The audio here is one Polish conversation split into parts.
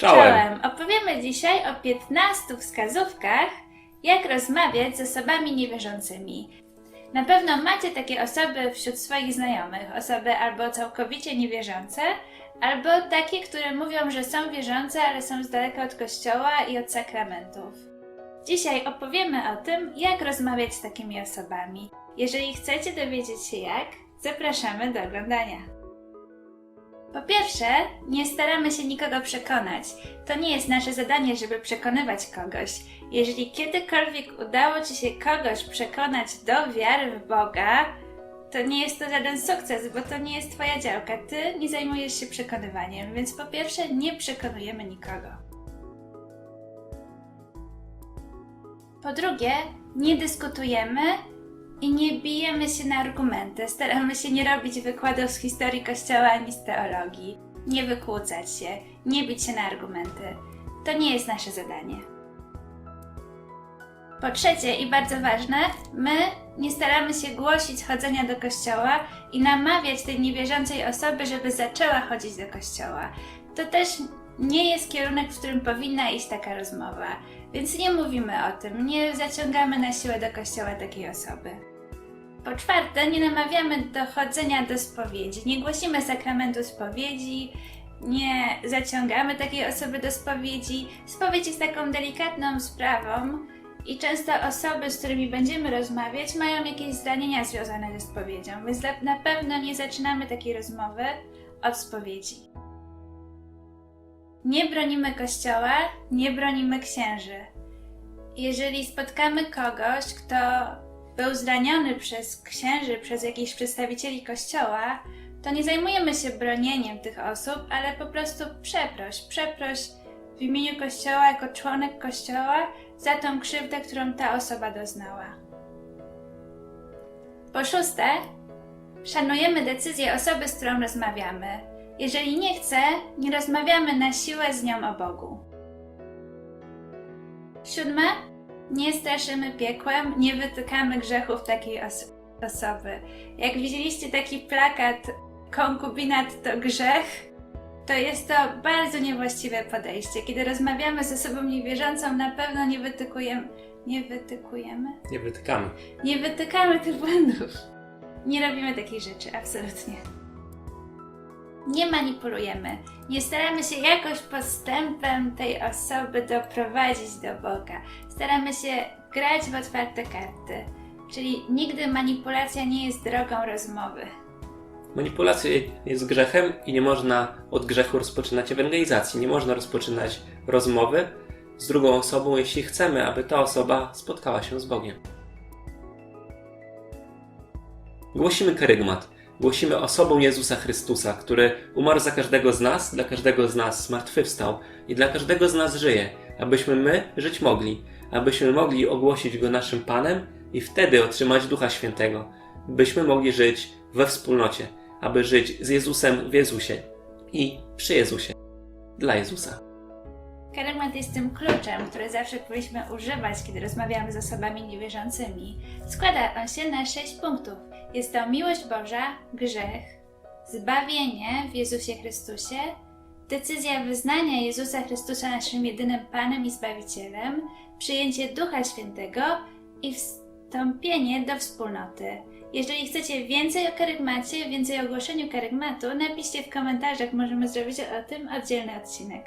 Czołem. Opowiemy dzisiaj o 15 wskazówkach, jak rozmawiać z osobami niewierzącymi. Na pewno macie takie osoby wśród swoich znajomych, osoby albo całkowicie niewierzące, albo takie, które mówią, że są wierzące, ale są z daleka od kościoła i od sakramentów. Dzisiaj opowiemy o tym, jak rozmawiać z takimi osobami. Jeżeli chcecie dowiedzieć się jak, zapraszamy do oglądania. Po pierwsze, nie staramy się nikogo przekonać. To nie jest nasze zadanie, żeby przekonywać kogoś. Jeżeli kiedykolwiek udało Ci się kogoś przekonać do wiary w Boga, to nie jest to żaden sukces, bo to nie jest Twoja działka. Ty nie zajmujesz się przekonywaniem, więc po pierwsze, nie przekonujemy nikogo. Po drugie, nie dyskutujemy i nie bijemy się na argumenty. Staramy się nie robić wykładów z historii Kościoła ani z teologii. Nie wykłócać się, nie bić się na argumenty. To nie jest nasze zadanie. Po trzecie i bardzo ważne, my nie staramy się głosić chodzenia do kościoła i namawiać tej niewierzącej osoby, żeby zaczęła chodzić do kościoła. To też nie jest kierunek, w którym powinna iść taka rozmowa, więc nie mówimy o tym, nie zaciągamy na siłę do kościoła takiej osoby. Po czwarte, nie namawiamy do chodzenia do spowiedzi, nie głosimy sakramentu spowiedzi, nie zaciągamy takiej osoby do spowiedzi. Spowiedź jest taką delikatną sprawą i często osoby, z którymi będziemy rozmawiać, mają jakieś zranienia związane ze spowiedzią, więc na- pewno nie zaczynamy takiej rozmowy od spowiedzi. Nie bronimy kościoła, nie bronimy księży. Jeżeli spotkamy kogoś, kto był zraniony przez księży, przez jakichś przedstawicieli kościoła, to nie zajmujemy się bronieniem tych osób, ale po prostu przeproś, przeproś w imieniu kościoła, jako członek kościoła, za tą krzywdę, którą ta osoba doznała. Po szóste, szanujemy decyzję osoby, z którą rozmawiamy. Jeżeli nie chce, nie rozmawiamy na siłę z nią o Bogu. Siódme, nie straszymy piekłem, nie wytykamy grzechów takiej os- osoby. Jak widzieliście taki plakat konkubinat to grzech, to jest to bardzo niewłaściwe podejście. Kiedy rozmawiamy z osobą niewierzącą, na pewno nie wytykujemy, nie wytykujemy, Nie wytykamy. nie wytykamy tych błędów. Nie robimy takich rzeczy, absolutnie. Nie manipulujemy. Nie staramy się jakoś postępem tej osoby doprowadzić do Boga. Staramy się grać w otwarte karty. Czyli nigdy manipulacja nie jest drogą rozmowy. Manipulacja jest grzechem i nie można od grzechu rozpoczynać ewangelizacji. Nie można rozpoczynać rozmowy z drugą osobą, jeśli chcemy, aby ta osoba spotkała się z Bogiem. Głosimy kerygmat. Głosimy osobą Jezusa Chrystusa, który umarł za każdego z nas, dla każdego z nas zmartwychwstał i dla każdego z nas żyje, abyśmy my żyć mogli, abyśmy mogli ogłosić Go naszym Panem i wtedy otrzymać Ducha Świętego, byśmy mogli żyć we wspólnocie, aby żyć z Jezusem w Jezusie i przy Jezusie, dla Jezusa. Kerygmat jest tym kluczem, który zawsze powinniśmy używać, kiedy rozmawiamy z osobami niewierzącymi. Składa on się na sześć punktów. Jest to miłość Boża, grzech, zbawienie w Jezusie Chrystusie, decyzja wyznania Jezusa Chrystusa naszym jedynym Panem i Zbawicielem, przyjęcie Ducha Świętego i wstąpienie do wspólnoty. Jeżeli chcecie więcej o kerygmacie, więcej o głoszeniu kerygmatu, napiszcie w komentarzach, możemy zrobić o tym oddzielny odcinek.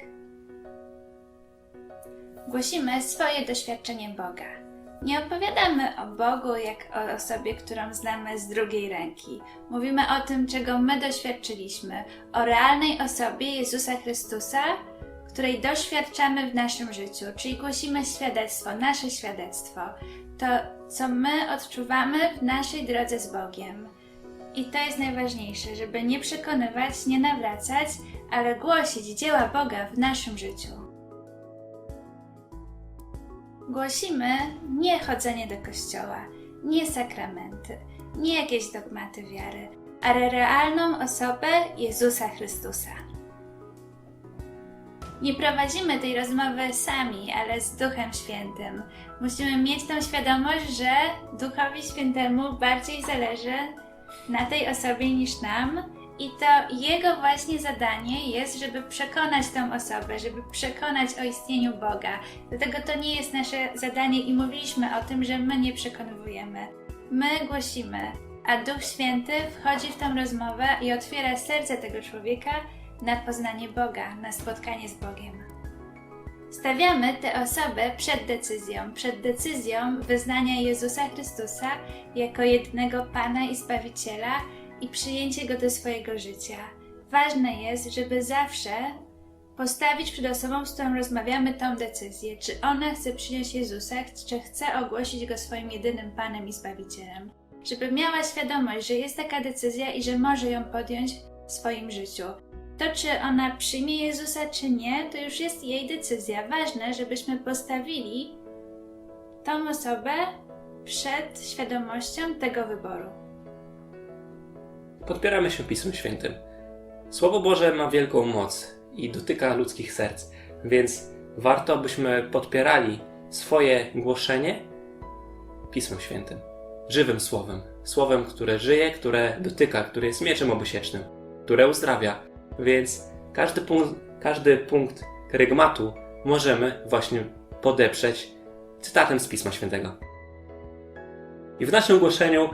Głosimy swoje doświadczenie Boga. Nie opowiadamy o Bogu jak o osobie, którą znamy z drugiej ręki. Mówimy o tym, czego my doświadczyliśmy, o realnej osobie Jezusa Chrystusa, której doświadczamy w naszym życiu, czyli głosimy świadectwo, nasze świadectwo, to co my odczuwamy w naszej drodze z Bogiem. I to jest najważniejsze, żeby nie przekonywać, nie nawracać, ale głosić dzieła Boga w naszym życiu. Głosimy nie chodzenie do kościoła, nie sakramenty, nie jakieś dogmaty wiary, ale realną osobę Jezusa Chrystusa. Nie prowadzimy tej rozmowy sami, ale z Duchem Świętym. Musimy mieć tą świadomość, że Duchowi Świętemu bardziej zależy na tej osobie niż nam I to jego właśnie zadanie jest, żeby przekonać tą osobę, żeby przekonać o istnieniu Boga. Dlatego to nie jest nasze zadanie i mówiliśmy o tym, że my nie przekonywujemy. My głosimy, a Duch Święty wchodzi w tą rozmowę i otwiera serce tego człowieka na poznanie Boga, na spotkanie z Bogiem. Stawiamy tę osobę przed decyzją, przed decyzją wyznania Jezusa Chrystusa jako jedynego Pana i Zbawiciela i przyjęcie Go do swojego życia. Ważne jest, żeby zawsze postawić przed osobą, z którą rozmawiamy, tą decyzję, czy ona chce przyjąć Jezusa, czy chce ogłosić Go swoim jedynym Panem i Zbawicielem. Żeby miała świadomość, że jest taka decyzja i że może ją podjąć w swoim życiu. To, czy ona przyjmie Jezusa, czy nie, to już jest jej decyzja. Ważne, żebyśmy postawili tą osobę przed świadomością tego wyboru. Podpieramy się Pismem Świętym. Słowo Boże ma wielką moc i dotyka ludzkich serc, więc warto, byśmy podpierali swoje głoszenie Pismem Świętym, żywym Słowem, Słowem, które żyje, które dotyka, które jest mieczem obusiecznym, które uzdrawia. Więc każdy punkt, każdy punkt kerygmatu możemy właśnie podeprzeć cytatem z Pisma Świętego. I w naszym głoszeniu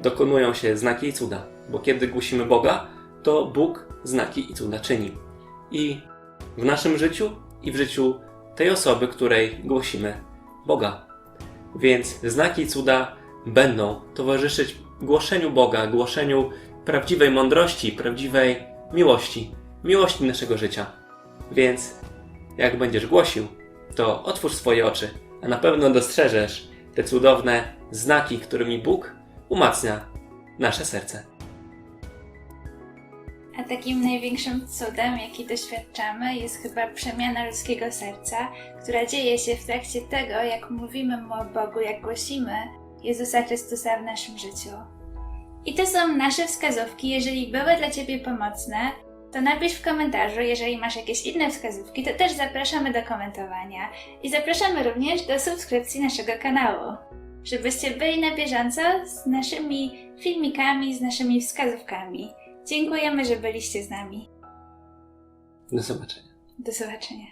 dokonują się znaki i cuda, bo kiedy głosimy Boga, to Bóg znaki i cuda czyni. I w naszym życiu, i w życiu tej osoby, której głosimy Boga. Więc znaki i cuda będą towarzyszyć głoszeniu Boga, głoszeniu prawdziwej mądrości, prawdziwej miłości, miłości naszego życia. Więc jak będziesz głosił, to otwórz swoje oczy, a na pewno dostrzeżesz te cudowne znaki, którymi Bóg umacnia nasze serce. A takim największym cudem, jaki doświadczamy, jest chyba przemiana ludzkiego serca, która dzieje się w trakcie tego, jak mówimy mu o Bogu, jak głosimy Jezusa Chrystusa w naszym życiu. I to są nasze wskazówki. Jeżeli były dla Ciebie pomocne, to napisz w komentarzu. Jeżeli masz jakieś inne wskazówki, to też zapraszamy do komentowania. I zapraszamy również do subskrypcji naszego kanału, żebyście byli na bieżąco z naszymi filmikami, z naszymi wskazówkami. Dziękujemy, że byliście z nami. Do zobaczenia. Do zobaczenia.